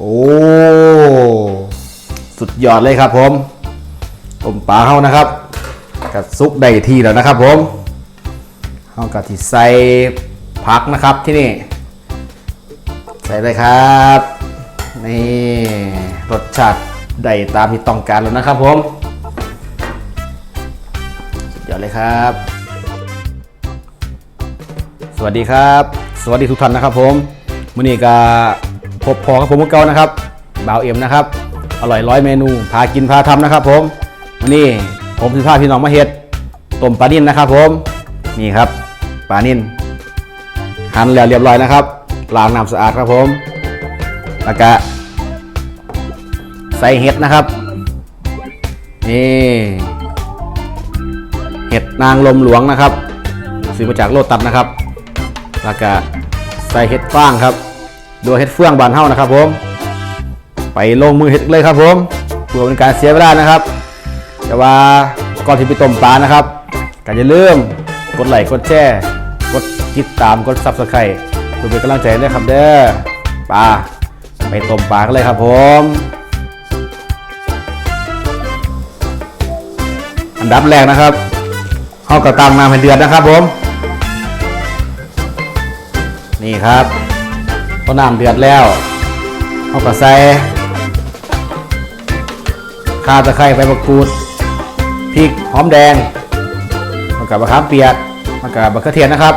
โอ้ สุดยอดเลยครับผมต้มปลาเฮานะครับกัดซุกได้ที่แล้วนะครับผมเฮากัดที่ใส่ผักนะครับที่นี่ ใส่เลยครับนี่รสชาติได้ตามที่ต้องการแล้วนะครับผมสุดยอดเลยครับ สวัสดีครับ สวัสดีทุกท่านนะครับผมมื่อนี้ก็ พบพอกับผมพวกเก่านะครับบ่าวเอ็มนะครับ อร่อยร้อยเมนู พากินพาทำนะครับ ผมวันนี้ผมสิพาพี่น้องมาเฮ็ดต้มปลานิ่นนะครับ ผมนี่ครับปลานิ่นหั่นแล้วเรียบร้อยนะครับล้างน้ำสะอาดครับผมแล้วก็ใส่เห็ดนะครับนี่เห็ดนางลมหลวงนะครับซื้อมาจากโลตัสนะครับแล้วก็ใส่เห็ดฟางครับ ดูเห็ดเฟืองบานเฮานะครับผม ไปลงมือเห็ดเลยครับผมเพื่อเป็นการเสียเวลานะครับ แต่ว่าก่อนที่ไปต้มปลานะครับก็อย่าลืมกดไลค์กดแชร์กดติดตามกดซับสไครต์เพื่อเป็นกำลังใจด้วยครับเด้อปลาไปต้มปลากันเลยครับผมอันดับแรกนะครับเฮากระตังน้ำให้เดือดนะครับผม นี่ครับ พอน้ำเดือดแล้วเอาก็ใส่ข่าตะไคร้ใบมะกรูดพริกหอมแดงมันกับมะขามเปียกมันกับมะเขือเทศนะครับ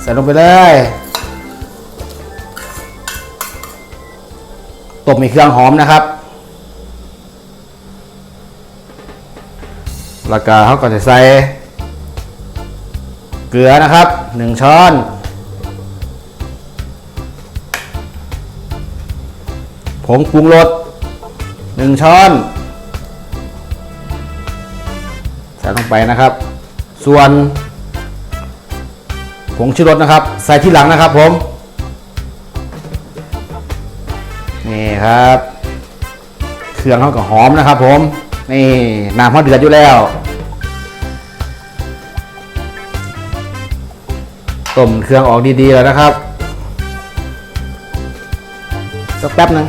ใส่ลงไปเลยต้มในเครื่องหอมนะครับ แล้วก็เขาก็จะใส่เกลือนะครับหนึ่งช้อน ผงปรุงรสหนึ่งช้อน ใส่ลงไปนะครับ ส่วน ผงชูรสนะครับ ใส่ที่หลังนะครับผม นี่ครับ เครื่องเขาก็หอมนะครับ ผม นี่น้ำเขาเดือดอยู่แล้วต้มเครื่องออกดีๆแล้วนะครับสักแป๊บนึง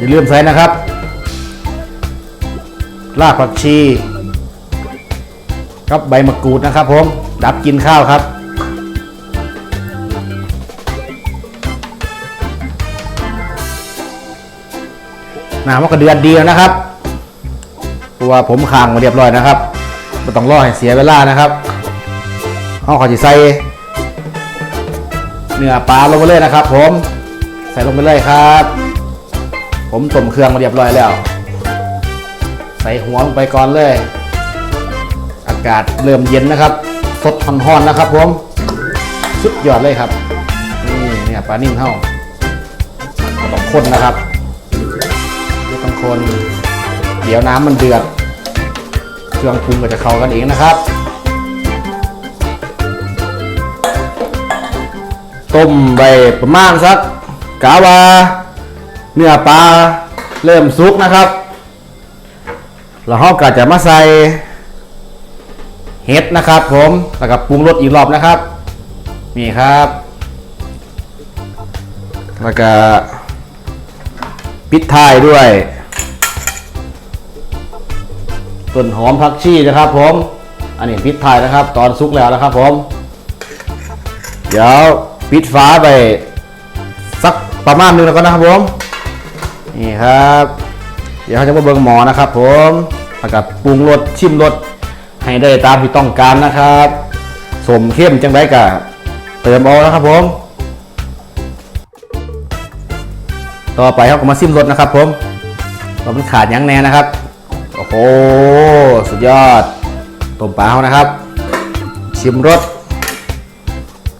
อย่าลืมใส่นะครับ รากผักชีกับใบมะกรูดนะครับผม ดับกลินข้าวครับน้ำมันก็เดือดดีแล้วนะครับเพราะว่าผมคางมาเรียบร้อยนะครับไม่ต้องรอให้เสียเวลานะครับเอาขอจีใส่เนื้อปลาลงไปเลยนะครับ ผม ใส่ลงไปเลยครับ ผมต้มเครื่องมาเรียบร้อยแล้ว ใส่หัวลงไปก่อนเลย อากาศเริ่มเย็นนะครับ สดฮ้อนๆนะครับ ผมสุดยอดเลยครับ นี่เนี่ยปลานิ่มเท่าต้องคนนะครับต้องคน เดี๋ยวน้ำมันเดือด เครื่องปรุงก็จะเข้ากันเองนะครับต้มไปประมาณสักกาวา เนื้อปลาเริ่มสุกนะครับ แล้วเราก็จะมาใส่เห็ดนะครับผมแล้วก็ปรุงรสอีกรอบนะครับ นี่ครับ แล้วก็ปิดท้ายด้วยต้นหอมผักชีนะครับผม อันนี้ปิดท้ายนะครับ ตอนสุกแล้วนะครับผม เดี๋ยวปิดฝาไปสักประมาณหนึงแล้วก็นะครับผม นี่ครับ เดี๋ยวเขาจะมาเบิ่งหมอนะครับ ผมแล้วก็ปรุงรสชิมรสให้ได้ตามที่ต้องการนะครับสมเข้มจังไรกะเติมเอานะครับผม ต่อไปเขาก็มาชิมรสนะครับผมว่ามันขาดยังแน่นะครับ โอ้โห สุดยอดต้มปลาเขานะครับ ชิมรส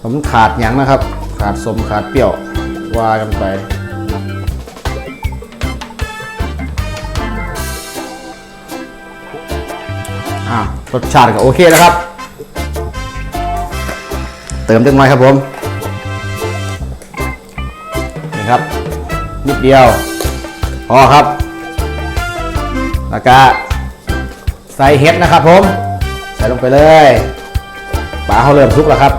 ว่ามันขาดยังนะครับ ขาดสมขาดเปรี้ยว ว่ากันไป อ่ารสชาติก็โอเคแล้วครับ เติมจังหน่อยครับผม นี่ครับ นิดเดียว พอครับ แล้วก็ใส่เห็ดนะครับผม ใส่ลงไปเลยปลาเขาเริ่มสุกแล้วครับ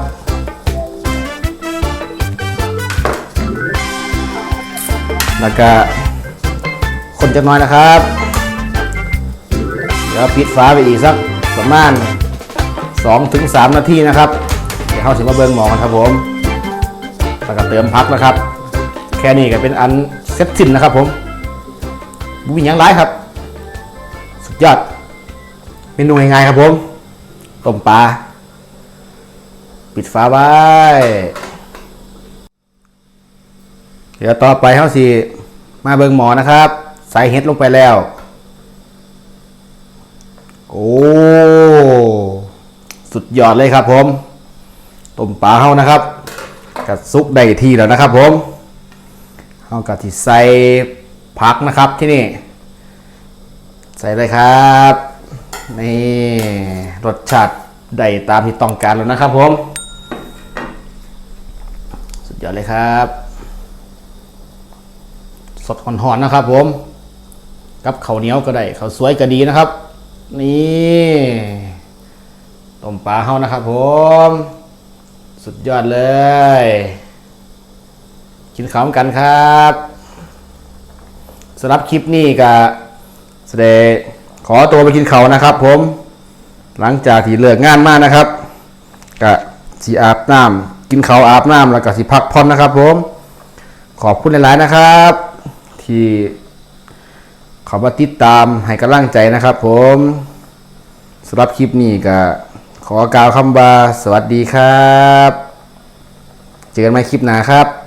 แล้วก็คนจะน้อยนะครับ เดี๋ยวปิดฟ้าไปอีกสักประมาณ2-3ถึง3นาทีนะครับ เดี๋ยวเข้าสิมาเบิ่งหมอกันครับผมแล้วก็เติมพักนะครับ แค่นี้ก็เป็นอันเสร็จสิ้นนะครับผมบุญยังร้ายครับ สุดยอดเมนูง่ายๆครับผมต้มปลาปิดฝาไว้ เดี๋ยวต่อไปเขาสิมาเบิ่งหมอนะครับ ใส่เห็ดลงไปแล้ว โอ้ สุดยอดเลยครับผมต้มปลาเฮานะครับกัดซุกได้ที่แล้วนะครับผมเฮากัดที่ใส่ผักนะครับที่นี่ ใส่เลยครับนี่รสชาติได้ตามที่ต้องการแล้วนะครับผม สุดยอดเลยครับ สดหอนๆนะครับผม กับข้าวเหนียวก็ได้ข้าวสวยก็ดีนะครับ นี่ต้มปลาเฮานะครับผม สุดยอดเลยกินข้าวกันครับสำหรับคลิปนี้ก็แสดงขอตัวไปกินข้าวนะครับ ผม หลังจากที่เลิกงานมานะครับก็สีอาบน้ำกินข้าวอาบน้ำแล้วก็สิพักผ่อนนะครับ ผม ขอบคุณหลายๆนะครับ ที่ ขอมาติดตามให้กำลังใจนะครับ ผมสำหรับคลิปนี้ก็ขอกล่าวคำว่าสวัสดีครับ เจอกันใหม่คลิปหน้าครับ